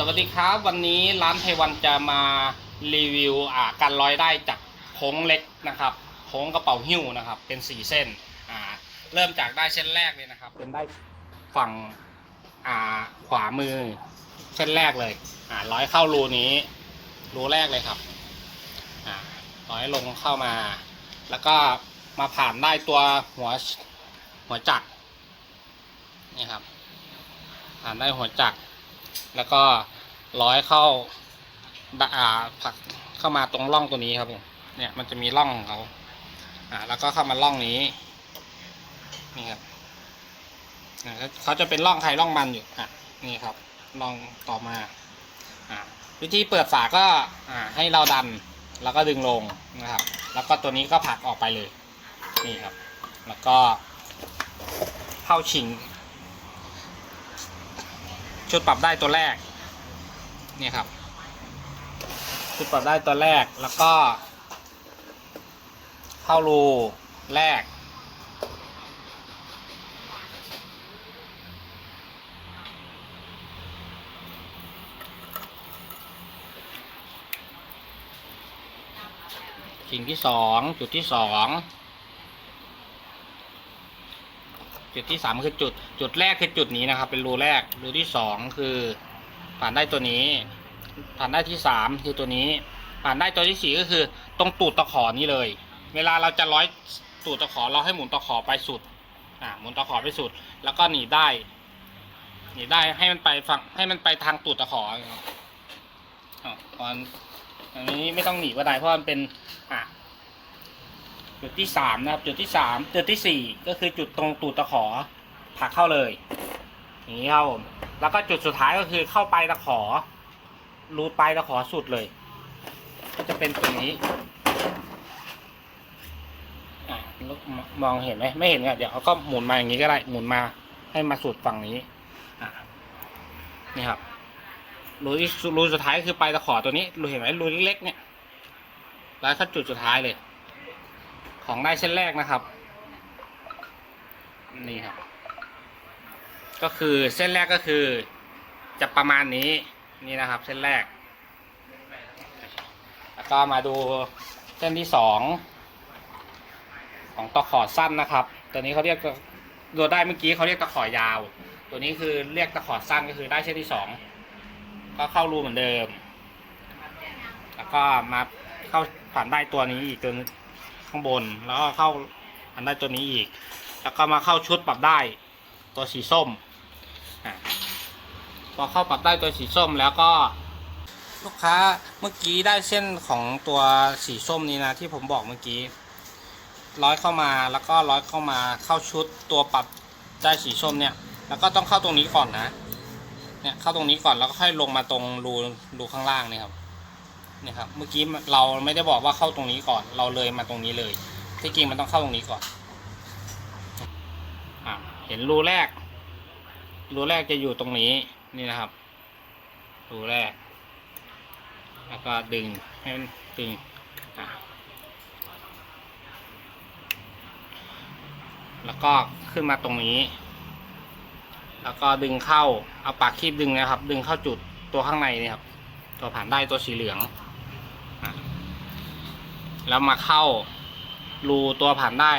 สวัสดีครับ วันนี้ร้านไทวันจะมารีวิวอ่าการร้อยได้จากโค้งเล็กนะครับโค้งกระเป๋าหิ้วนะครับ เป็นสี่เส้นอ่าเริ่มจากได้เส้นแรกเลยนะครับ เป็นได้ฝั่งอ่าขวามือเส้นแรกเลยอ่าร้อยเข้ารูนี้ รูแรกเลยครับอ่าร้อยลงเข้ามา แล้วก็มาผ่านได้ตัวหัวหัวจักรนี่ครับผ่านได้หัวจักร แล้วก็ร้อยเข้าดอ่าผักเข้ามาตรงร่องตัวนี้ครับผมเนี่ยมันจะมีร่องของเขาอ่า แล้วก็เข้ามาร่องนี้นี่ครับเขาจะเป็นร่องใครร่องมันอยู่อะนี่ครับร่องต่อมาอ่าวิธีเปิดฝาก็อ่าให้เราดันแล้วก็ดึงลงนะครับ แล้วก็ตัวนี้ก็ผลักออกไปเลย นี่ครับ แล้วก็เข้าชิง ชุดปรับได้ตัวแรกเนี่ยครับ ชุดปรับได้ตัวแรกแล้วก็ เข้ารูแรก สิ่งที่สองจุดที่สอง จุดที่สามคือจุด จุดแรกคือจุดนี้นะครับ เป็นรูแรก รูที่สองคือ ผ่านได้ตัวนี้ ผ่านได้ที่สามคือตัวนี้ ผ่านได้ตัวที่สี่ก็คือ ตรงตูดตะขอนี้เลย เวลาเราจะร้อยตูดตะขอเราให้หมุนตะขอไปสุด อ่า หมุนตะขอไปสุด แล้วก็หนีได้ หนีได้ให้มันไปฝั่งให้มันไปทางตูดตะขออ๋อตอนอันนี้ไม่ต้องหนีก็ได้เพราะมันเป็น อะ จุดที่สามนะครับ จุดที่สามจุดที่สี่ก็คือจุดตรงตูดตะขอผลักเข้าเลยอย่างนี้ครับผมแล้วก็จุดสุดท้ายก็คือเข้าไปตะขอ รูดปตะขอสุดเลย ก็จะเป็นตรงนี้มองเห็นไหมไม่เห็นเนี่ยเดี๋ยวเขาก็หมุนมาอย่างนี้ก็ได้หมุนมาให้มาสุดฝั่งนี้นี่ครับรูรูสุดท้ายคือปลายตะขอตัวนี้รูเห็นไหมรูเล็กๆเนี่ยแล้วก็จุดสุดท้ายเลย ของได้เส้นแรกนะครับ นี่ครับ ก็คือเส้นแรกก็คือ จะประมาณนี้นี่นะครับ เส้นแรก แล้วก็มาดูเส้นที่สองของตะขอสั้นนะครับ ตัวนี้เขาเรียกตัวได้เมื่อกี้เขาเรียกตะขอยาว ตัวนี้คือเรียกตะขอสั้นก็คือได้เส้นที่สองก็เข้ารูเหมือนเดิม แล้วก็มาเข้าผ่านได้ตัวนี้อีกตัว ข้างบน แล้วก็เข้าผ่านได้ตัวนี้อีก แล้วก็มาเข้าชุดปรับได้ตัวสีส้มอะพอเข้าปรับได้ตัวสีส้มแล้วก็ลูกค้าเมื่อกี้ได้เส้นของตัวสีส้มนี้นะที่ผมบอกเมื่อกี้ร้อยเข้ามาแล้วก็ร้อยเข้ามาเข้าชุดตัวปรับได้สีส้มเนี่ย แล้วก็ต้องเข้าตรงนี้ก่อนนะ เนี่ยเข้าตรงนี้ก่อนแล้วก็ค่อยลงมาตรงรูรูข้างล่างนี่ครับ นี่ยครับเมื่อกี้เราไม่ได้บอกว่าเข้าตรงนี้ก่อน เราเลยมาตรงนี้เลย ที่จริงมันต้องเข้าตรงนี้ก่อนอเห็นรูแรก รูแรกจะอยู่ตรงนี้นี่นะครับ รูแรก แล้วก็ดึงให้มันดึงแล้วก็ขึ้นมาตรงนี้ แล้วก็ดึงเข้า เอาปากคีบดึงนะครับ ดึงเข้าจุดตัวข้างในนี่ครับ ตัวผ่านได้ตัวสีเหลือง แล้วมาเข้ารูตัวผ่านได้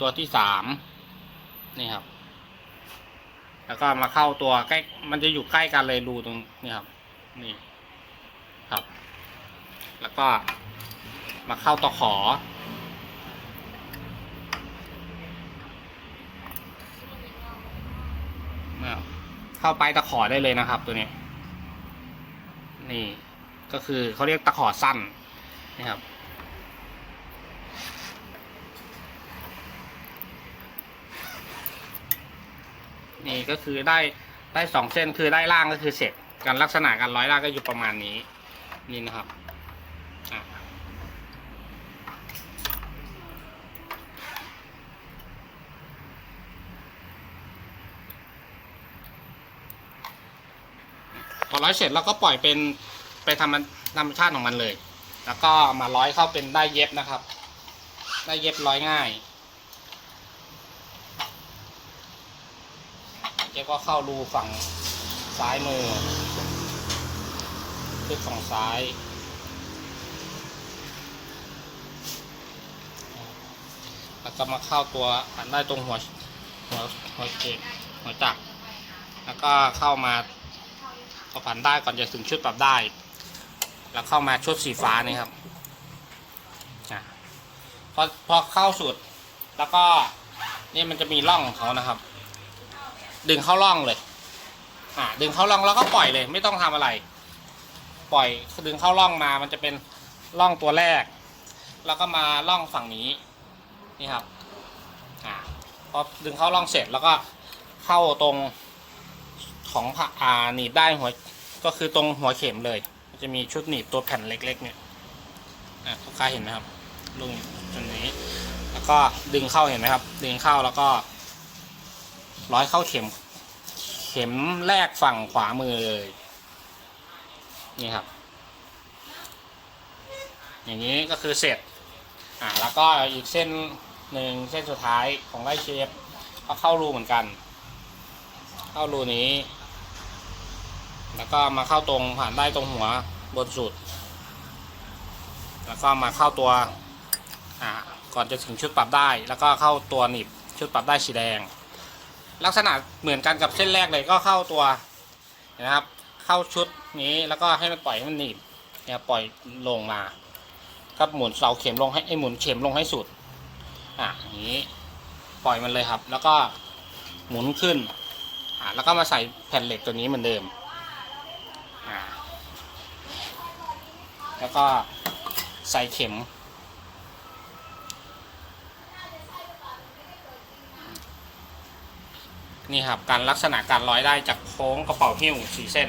ตัวที่สามนี่ครับ แล้วก็มาเข้าตัวใกล้ มันจะอยู่ใกล้กันเลยรูตรงนี่ครับ นี่ครับ แล้วก็มาเข้าตะขอ เข้าไปตะขอได้เลยนะครับ ตัวนี้ นี่ ก็คือเขาเรียกตะขอสั้นนะครับ นี่ก็คือได้ได้สองเส้นคือได้ล่างก็คือเสร็จการลักษณะการร้อยล่างก็อยู่ประมาณนี้ นี่นะครับพอร้อยเสร็จเราก็ปล่อยเป็นไปทำธรรมชาติของมันเลย แล้วก็มาร้อยเข้าเป็นได้เย็บนะครับ ได้เย็บร้อยง่าย เจ๊ ก็เข้ารูฝั่งซ้ายมือขึ้นฝั่งซ้ายแล้วก็มาเข้าตัวหันได้ตรงหัวหัวหัวเกตหัวจักรแล้วก็เข้ามาพอผันได้ก่อนจะถึงชุดปรับได้ แล้วเข้ามาชุดสีฟ้านี่ครับพอพอเข้าสุดแล้วก็นี่มันจะมีร่องของเขานะครับ ดึงเข้าร่องเลย อ่า ดึงเข้าร่องแล้วก็ปล่อยเลย ไม่ต้องทำอะไร ปล่อยดึงเข้าร่องมา มันจะเป็นร่องตัวแรก แล้วก็มาร่องฝั่งนี้ นี่ครับ อ่า พอดึงเข้าร่องเสร็จแล้วก็เข้าตรงของผ่าอ่าหนีบได้หัว ก็คือตรงหัวเข็มเลย จะมีชุดหนีบตัวแผ่นเล็ก ๆ เนี่ย อ่าทุกค้าเห็นไหมครับลุงตรงนี้ แล้วก็ดึงเข้าเห็นไหมครับ ดึงเข้าแล้วก็ ร้อยเข้าเข็ม เข็มแรกฝั่งขวามือเลย นี่ครับ อย่างนี้ก็คือเสร็จ อ่าแล้วก็อีกเส้นหนึ่งเส้นสุดท้ายของไล่เชฟก็เข้ารูเหมือนกัน เข้ารูนี้ แล้วก็มาเข้าตรงผ่านได้ตรงหัวบนสุด แล้วก็มาเข้าตัว อ่า ก่อนจะถึงชุดปรับได้ แล้วก็เข้าตัวหนีบชุดปรับได้สีแดง ลักษณะเหมือนกันกับเส้นแรกเลยก็เข้าตัวนะครับ เข้าชุดนี้แล้วก็ให้มันปล่อยให้มันหนีบเนี่ยปล่อยลงมาก็หมุนเสาเข็มลงให้ไอ้หมุนเข็มลงให้สุดอะอย่างนี้ปล่อยมันเลยครับ แล้วก็หมุนขึ้นอ่าแล้วก็มาใส่แผ่นเหล็กตัวนี้เหมือนเดิมอ่าแล้วก็ใส่เข็ม นี่ครับการลักษณะการร้อยได้จากโค้งกระเป๋าหิ้วสี่เส้น